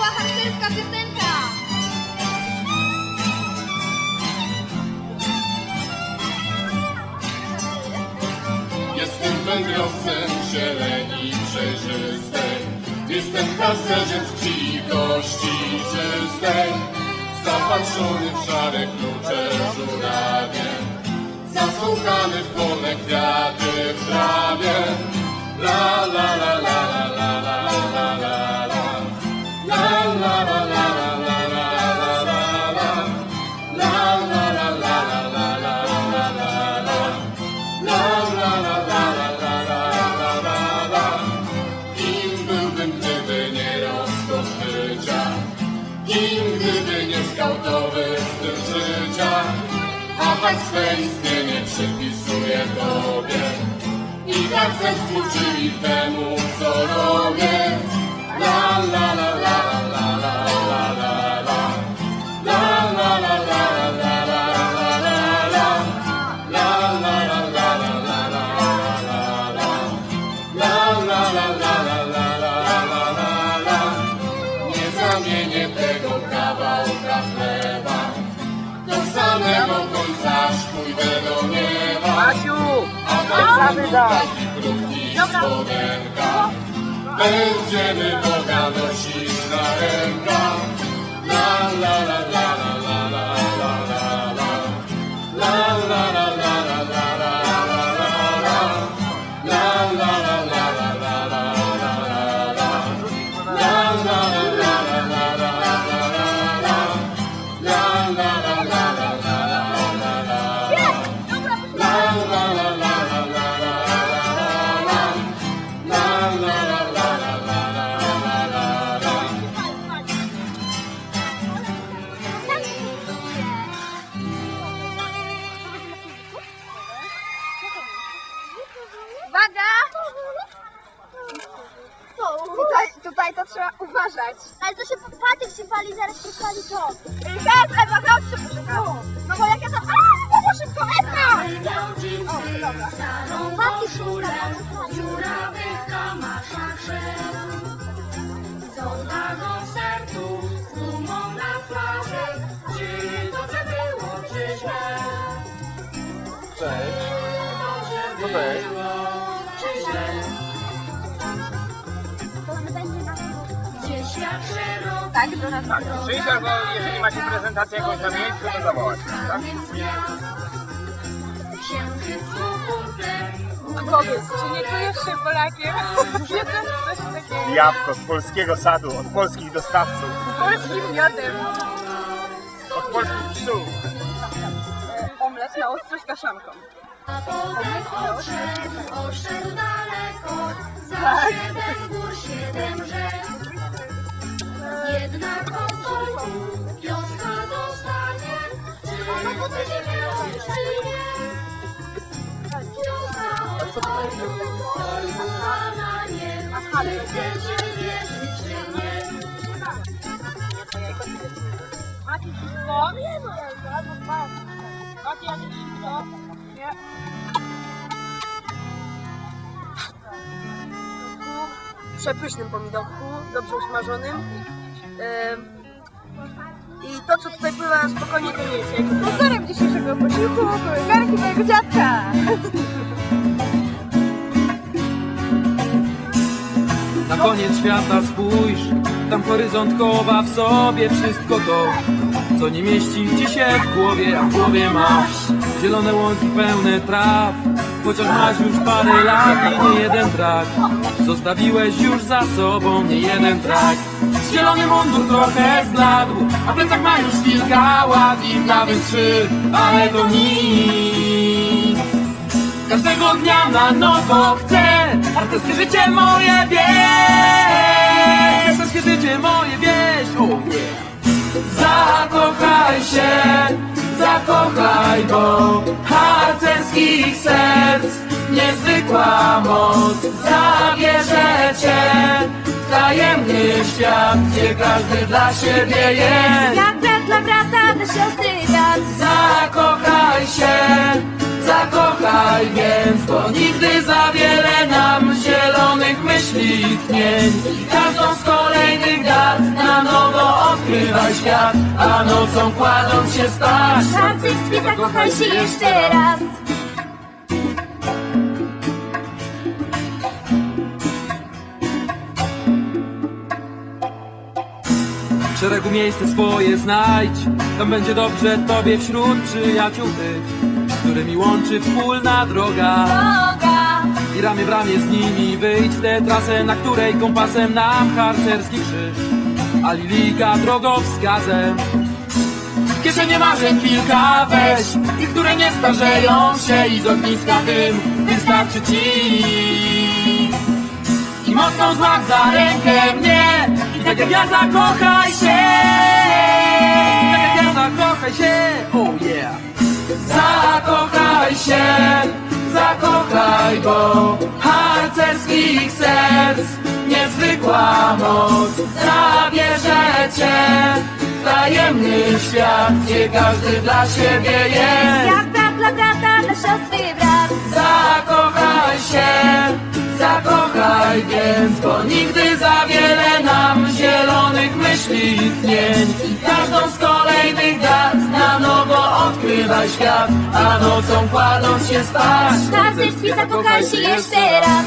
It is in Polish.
cała harcerska piosenka. Jestem wędrowcem zieleni przejrzystej, jestem harcerzem z krwi czystej, zapatrzony w szare klucze żurawie, zasłuchany w pole kwiaty w trawie. Tak swe istnienie przypisuję Tobie i tak współczyli temu, co robię. La la la samego końca aż pójdę do nieba. Asiu! A taki krótki spodenka. Będziemy Boga nosić na rękach. La la la la Tutaj, tutaj to trzeba uważać. Ale to się patyk się pali, zaraz przypali to. Teraz Ewa, chodź szybko. No bo jak ja to... A, no szybko, Ewa! O, dobra. Patyk się ustawiał. Tak, do nas Tak, przyjdź albo jeżeli macie prezentację jakąś na miejscu, to zawołać. Tak? kukurtem, Powiedz, czy nie czujesz się Polakiem? Jedząc coś takiego. Jabłko z polskiego sadu, od polskich dostawców, Z polskim miodem. od polskich pszczół. Omlet na ostro z kaszanką. a potem odszedł, odszedł daleko, za Tak. siedem gór, siedem rzek. Jednak od końcu wioska dostanie, czy chce wziąć, czy nie. Wioska od końcu dostanie, czy chcecie wierzyć, czy nie. Macie wszystko? Nie no, Macie jakieś wszystko? Nie. Przepysznym pomidorku, dobrze usmażonym. I to, co tutaj pływa spokojnie, to jest. Sponsorem dzisiejszego posiłku były garnki mojego dziadka. Na koniec świata spójrz, tam horyzont chowa w sobie wszystko to, co nie mieści ci się w głowie, a w głowie masz zielone łąki pełne traw. Chociaż masz już parę lat i nie jeden trak, zostawiłeś już za sobą nie jeden Zielony mundur trochę zbladł, a plecak ma już kilka lat i nawet trzy, ale to nic. Każdego dnia na nowo chcę Artyskie życie moje wieś Artyskie życie moje wieś yeah. Zakochaj się, zakochaj, bo harcerskich serc niezwykła moc zabierze cię tajemny świat, gdzie każdy dla siebie jest. Jak brat dla brata, dla siostry brat. Zakochaj się, zakochaj więc, bo nigdy za wiele nam zielonych myśli tchnień. Każdą z kolejnych dat na nowo odkrywaj świat, a nocą kładąc się spać. Harcerstwie zakochaj się jeszcze raz. W szeregu miejsce swoje znajdź. Tam będzie dobrze tobie wśród przyjaciół tych Którymi łączy wspólna droga. I ramię w ramię z nimi wyjdź. W tę trasę Na której kompasem nam harcerski krzyż A lilika drogowskazem kieszenie marzeń kilka weź Tych, które nie starzeją się I z ogniska dym wystarczy ci I mocno złap za rękę mnie. I tak jak ja zakochaj się. Tak jak ja zakochaj się. Oh yeah. Zakochaj się. Zakochaj, bo harcerskich serc Niezwykła moc zabierze cię. W Tajemny świat, gdzie każdy dla siebie jest. Jak dla brata, dla siostry brat. Zakochaj się, zakochaj więc Bo nigdy za wiele nam zielonych myśli I każdą z kolejnych dat na nowo odkrywaj świat A nocą kładąc się spać W harcerstwie zakochaj się jeszcze raz.